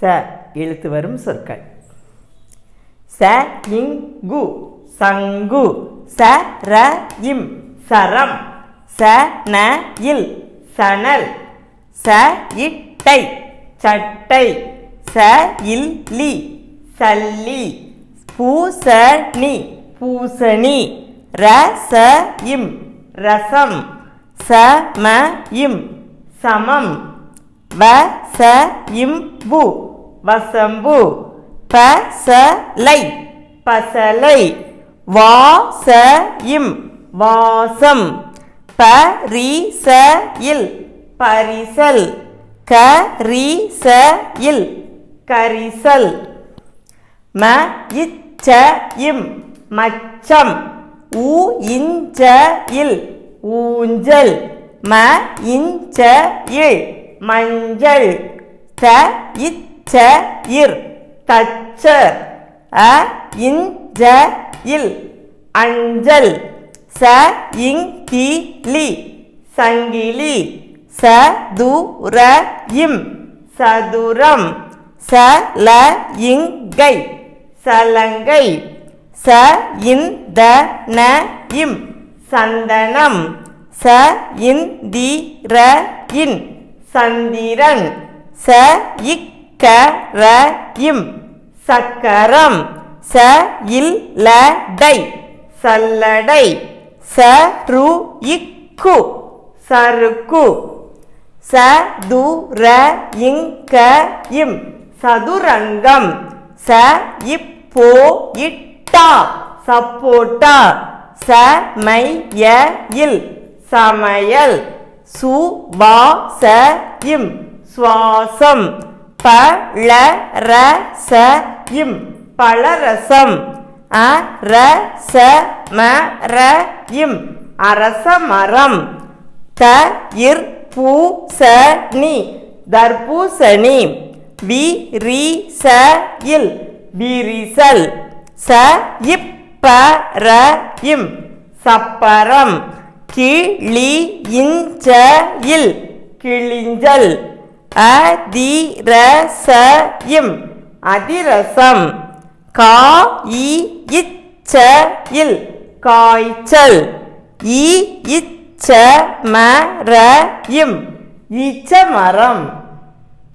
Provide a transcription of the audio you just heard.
ச இழுத்து வரும் சொற்கள். ச இங்கு சங்கு. ச ர இம் சரம். ச ந இல் சணல். ச இட்டை சட்டை. ச இல் லி சல்லி. பூசணி பூசணி. ர ச இம் ரசம். ச ம இம் சமம். வ ச இம் பு வசம்பு. பசலை. பசலை. வா வாசம். பரிசயில். பரிசல். கரிசயில். ச இல் கரிசல். ம இச்ச இம் மச்சம். ஊ இஞ்ச இல் ஊஞ்சல். ம இஞ்ச இல் மஞ்சள். த இச்ச ச இர். தச்சர். அ இன் ஜ இல். அஞ்சல். ச இங் கி லி. சங்கிலி. ச து ர இம். சதுரம். ச ல இங்கை சலங்கை. ச இன் த ந இம். சந்தனம். ச இன் தி ர இன். சந்திரன். ச இக் இக்க ர இம் சக்கரம். ச இல் ல டை. சல்லடை. ச ரு இக்கு. சருக்கு. ச து ர இங் க இம் சதுரங்கம். ச இப்போ இட்டா. சப்போட்டா. ச மை ய இல். சமையல். சு வா ச இம். சுவாசம். ப ள ர ச இம் பழரசம் அ ர ச ம ர இம் அரச மரம் த இர் பூ ச நி தர்பூசணி வி ரி ச இல் விரிசல் ச இப்ப ர இம் சப்பரம் கிளி இஞ்ச இல் கிளிஞ்சல் அதிரசம் அதிரசம். கா இ இச்ச இல் காய்ச்சல். இ இச்ச மர இம் ஈச்ச மரம்.